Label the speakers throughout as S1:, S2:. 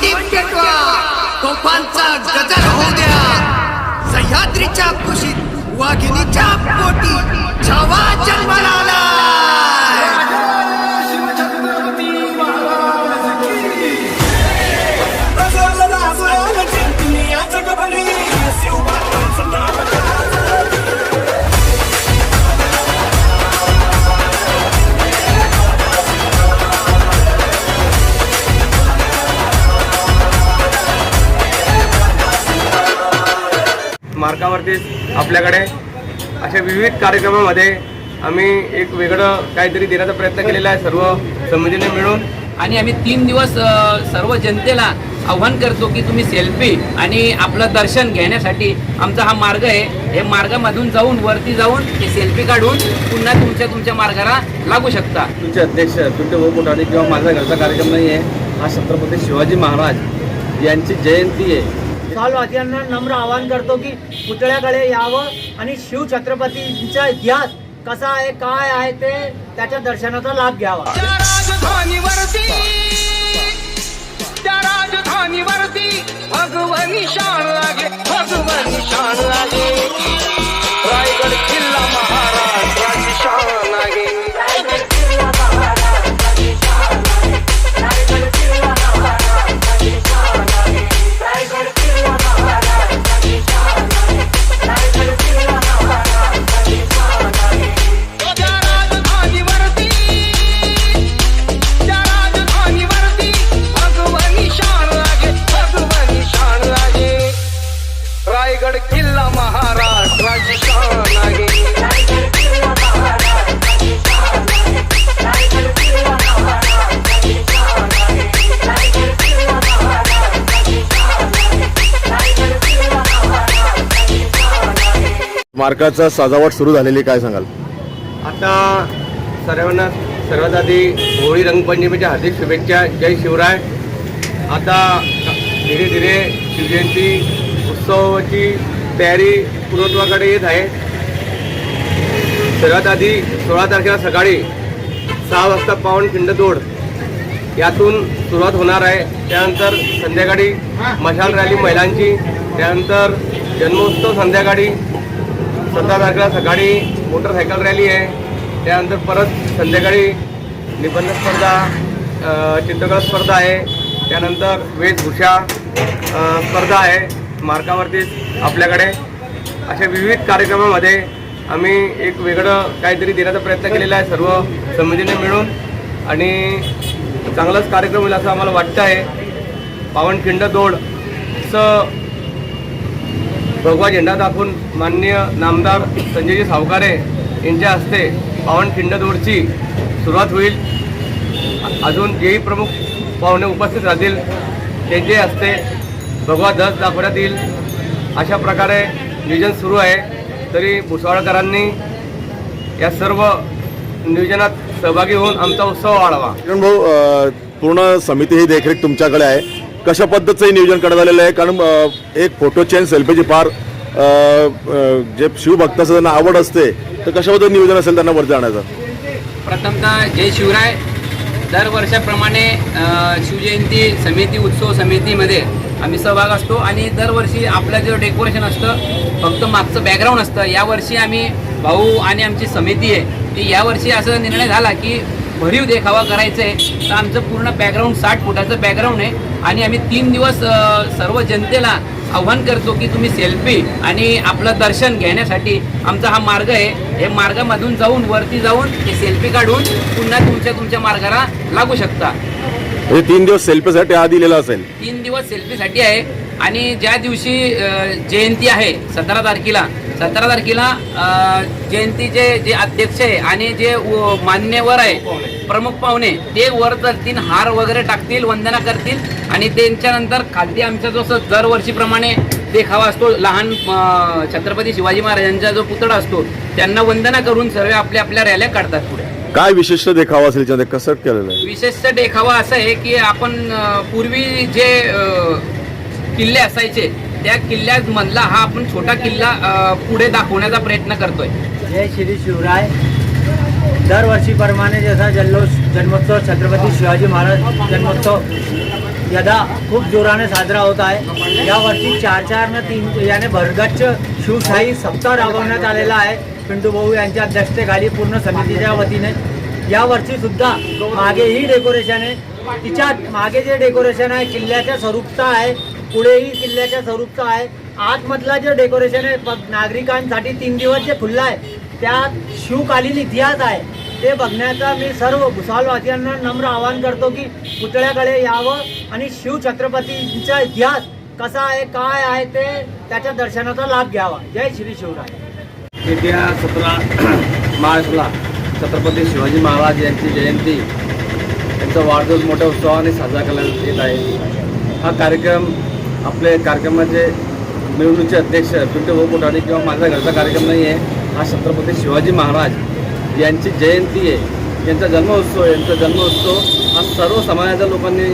S1: भिवंडी पेटवा तोफांचा गजर होऊ द्या. सह्याद्रीच्या कुशीत वाघिणीच्या पोटी छावा जन्माला
S2: मार्कावरतीच आपल्याकडे अशा विविध कार्यक्रमामध्ये आम्ही एक वेगळं काहीतरी देण्याचा प्रयत्न केलेला आहे सर्व समितीने मिळून.
S3: आणि आम्ही तीन दिवस सर्व जनतेला आव्हान करतो की तुम्ही सेल्फी आणि आपलं दर्शन घेण्यासाठी आमचा हा मार्ग आहे. हे मार्गामधून जाऊन वरती जाऊन ते सेल्फी काढून पुन्हा तुमच्या तुमच्या मार्गाला लागू शकता.
S4: तुमचे अध्यक्ष तुमचे ओपुटाने किंवा माझा घरचा कार्यक्रम नाही आहे हा छत्रपती शिवाजी महाराज यांची जयंती आहे.
S5: सालवासियांना नम्र आवाहन करतो की पुतळ्याकडे यावं आणि शिव छत्रपतींचा इतिहास कसा आहे काय आहे ते त्याच्या दर्शनाचा लाभ घ्यावा.
S6: त्या राजधानीवरती त्या राजधानीवरती भगवनी शान लागे भगवनी शान लागे. रायगड किल्ला शान
S7: मार्काचा सजावट सुरू झालेली काय सांगाल?
S2: आता सर्वांना सर्वात आधी होळी रंगपंचमीच्या हार्दिक शुभेच्छा. जय शिवराय. आता धीरे धीरे शिवजयंती उत्सवाची तयारी पूर्णत्वाकडे येत आहे. सर्वात आधी सोळा तारखेला सकाळी सहा वाजता पावन पिंडतोड यातून सुरुवात होणार आहे. त्यानंतर संध्याकाळी मशाल रॅली महिलांची त्यानंतर जन्मोत्सव संध्याकाळी सतरा तारखेला सकाळी मोटरसायकल रॅली आहे. त्यानंतर परत संध्याकाळी निबंध स्पर्धा चित्रकला स्पर्धा आहे. त्यानंतर वेशभूषा स्पर्धा आहे मार्कावरती आपल्याकडे. अशा विविध कार्यक्रमामध्ये आम्ही एक वेगळं काहीतरी देण्याचा प्रयत्न केलेला आहे सर्व समितीने मिळून. आणि चांगलाच कार्यक्रम होईल असं आम्हाला वाटतं आहे. पावनखिंड दौडचं भगवा झेंडा दाखवून माननीय नामदार संजयजी सावकारे यांच्या हस्ते पावनखिंड दौडची सुरुवात होईल. अजून जेही प्रमुख पाहुणे उपस्थित राहतील. त्यांचे हस्ते भगवा ध्वज दाखवण्यात येईल. अशा प्रकारे नियोजन सुरू आहे. तरी भुसावळकरांनी या सर्व नियोजनात सहभागी होऊन आमचा उत्सव वाढवा.
S7: भाऊ पूर्ण समिती ही देखरेख तुमच्याकडे आहे. कशा पद्धतीचंही नियोजन करण्यात आलेलं आहे? कारण एक फोटो आणि सेल्फीची फार जे शिवभक्ताचं त्यांना आवड असते तर कशा नियोजन असेल त्यांना वर जाण्याचं
S3: प्रथमतः जय शिवराय. दरवर्षाप्रमाणे शिवजयंती समिती उत्सव समितीमध्ये आम्ही सहभाग असतो आणि दरवर्षी आपलं जे डेकोरेशन असतं फक्त मागचं बॅकग्राऊंड असतं यावर्षी आम्ही भाऊ आणि आमची समिती आहे. ती यावर्षी असं निर्णय झाला की भरीव देखावा करायचं आहे तर आमचं पूर्ण बॅकग्राऊंड साठ फुटाचं बॅकग्राऊंड आहे. आणि आम्ही तीन दिवस सर्व जनतेला आव्हान करतो की तुम्ही सेल्फी आणि आपलं दर्शन घेण्यासाठी आमचा हा मार्ग आहे. हे मार्गामधून जाऊन वरती जाऊन ते सेल्फी काढून पुन्हा तुमच्या तुमच्या मार्गाला लागू शकता.
S7: म्हणजे तीन दिवस सेल्फीसाठी हा दिलेला असेल.
S3: तीन दिवस सेल्फीसाठी आहे. आणि ज्या दिवशी जयंती आहे सतरा तारखेला सतरा तारखेला जयंतीचे जे अध्यक्ष आहे आणि जे मान्यवर आहे प्रमुख पाहुणे ते वर करतील हार वगैरे टाकतील वंदना करतील आणि त्यांच्यानंतर खालती आमचा जो दरवर्षीप्रमाणे देखावा असतो लहान छत्रपती शिवाजी महाराजांचा जो पुतळा असतो त्यांना वंदना करून सर्व आपल्या आपल्या रॅल्या काढतात पुढे.
S7: काय विशिष्ट देखावा असेल त्याच्यामध्ये कसं केलेलं आहे?
S3: विशेषतः देखावा असा आहे की आपण पूर्वी जे किल्ले असायचे त्या किल्ल्यात मधला हा आपण छोटा किल्ला पुढे दाखवण्याचा प्रयत्न करतोय.
S5: जय श्री शिवराय. दरवर्षीप्रमाणे जसा जल्लोष जन्मोत्सव छत्रपती शिवाजी महाराज जन्मोत्सव यदा खूप जोराने साजरा होत आहे यावर्षी चार चार न तीन याने भरगच्च शिवशाही सप्ताह राबवण्यात आलेला आहे. पिंटू भाऊ यांच्या अध्यक्षतेखाली पूर्ण समितीच्या वतीने. यावर्षी सुद्धा मागे ही डेकोरेशन आहे. तिच्यामागे जे डेकोरेशन आहे किल्ल्याच्या स्वरूपचा आहे. पुढेही किल्ल्याच्या स्वरूपचा आहे. आतमधला जे डेकोरेशन आहे प- नागरिकांसाठी तीन दिवस जे खुल्ला आहे त्यात शिवकालीन इतिहास आहे. ते बघण्याचा मी सर्व भुसावळवासियांना नम्र आवाहन करतो की पुतळ्याकडे यावं आणि शिवछत्रपतींचा इतिहास कसा आहे काय आहे ते त्याच्या दर्शनाचा लाभ घ्यावा. जय श्री शिवराय.
S4: येत्या सतरा मार्चला छत्रपती शिवाजी महाराज यांची जयंती यांचा वाढदिवस मोठ्या उत्सवाने साजरा करण्यात येत आहे. हा कार्यक्रम आपले कार्यक्रमाचे मिरवणुकीचे अध्यक्ष पिंटू भाऊ कोठारी किंवा माझा घरचा कार्यक्रम नाही आहे हा छत्रपती शिवाजी महाराज यांची जयंती आहे. यांचा जन्मोत्सव आहे. यांचा जन्मोत्सव हा सर्व समाजाच्या लोकांनी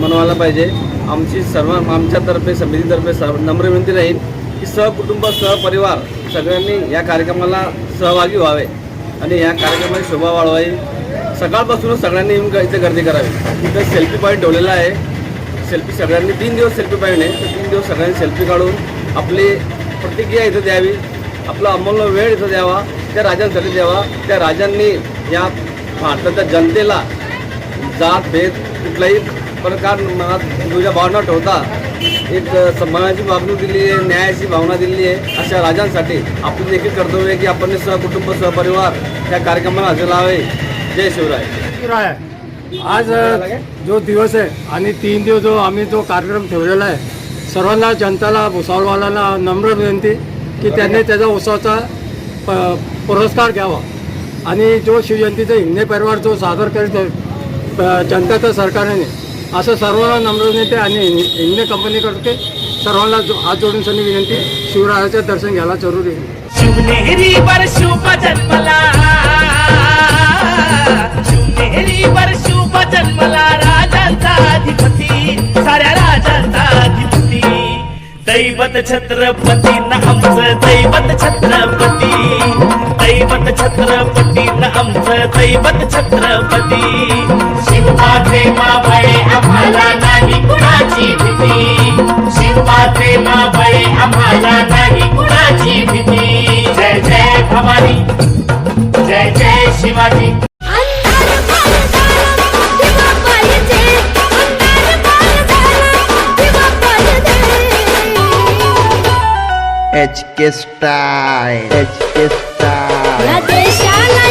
S4: मनवायला पाहिजे. आमची सर्व आमच्यातर्फे समितीतर्फे सर्व नम्र विनंती राहील की सहकुटुंब सहपरिवार सगळ्यांनी या कार्यक्रमाला सहभागी व्हावे आणि या कार्यक्रमाची शोभा वाढवावी. सकाळपासूनच सगळ्यांनी येऊन इथे गर्दी करावी. इथं सेल्फी पॉईंट ठेवलेला आहे. सेल्फी सगळ्यांनी तीन दिवस सेल्फी पॉईंट आहे. तर तीन दिवस सगळ्यांनी सेल्फी काढून आपली प्रतिक्रिया इथं द्यावी. आपला अमूल्य वेळ इथं द्यावा. त्या राजांसाठी द्यावा त्या राजांनी या भारताच्या जनतेला जात भेद कुठलाही प्रकार मनात तुझ्या भावना ठेवता एक सन्मानाची भावना दिली आहे न्यायाची भावना दिली आहे अशा राजांसाठी आपण देखील कर्तव्य आहे की आपण सहकुटुंब सहपरिवार त्या कार्यक्रमाला हजर लावे जय शिवराय.
S8: शिवराय आज जो दिवस आहे आणि तीन दिवस जो आम्ही जो कार्यक्रम ठेवलेला आहे सर्वांना जनताला भुसावळवाल्यांना नम्र विनंती की त्यांनी त्याचा उत्सवाचा प पुरस्कार घ्यावा. आणि जो शिवजयंतीचा हिंगणे परिवार जो सादर करीत आहे जनताच्या सरकारने असं सर्वांना नम्र विनंती आणि हिंग- हिंगणे कंपनीकडे सर्वांना जो हात जोडून सनी विनंती शिवरायाचं दर्शन घ्यायला जरुरी
S9: दैवत छत्रपती नामच दैवत छत्रपती. दैवत छत्रपती न आमचं दैवत छत्रपती. शिवबाचे माबळे आम्हाला नाही कुणाची भीती. शिवबाचे माबळे आम्हाला नाही कुणाची भीती. जय जय भवानी जय जय Shivaji.
S1: H K style H K
S10: देशाला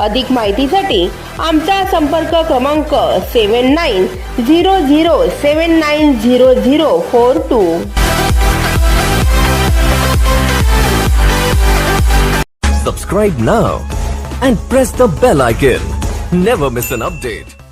S11: अधिक माहितीसाठी आमचा संपर्क क्रमांक seven nine zero zero seven nine zero zero four two.
S12: Subscribe ना and press the bell icon never miss an update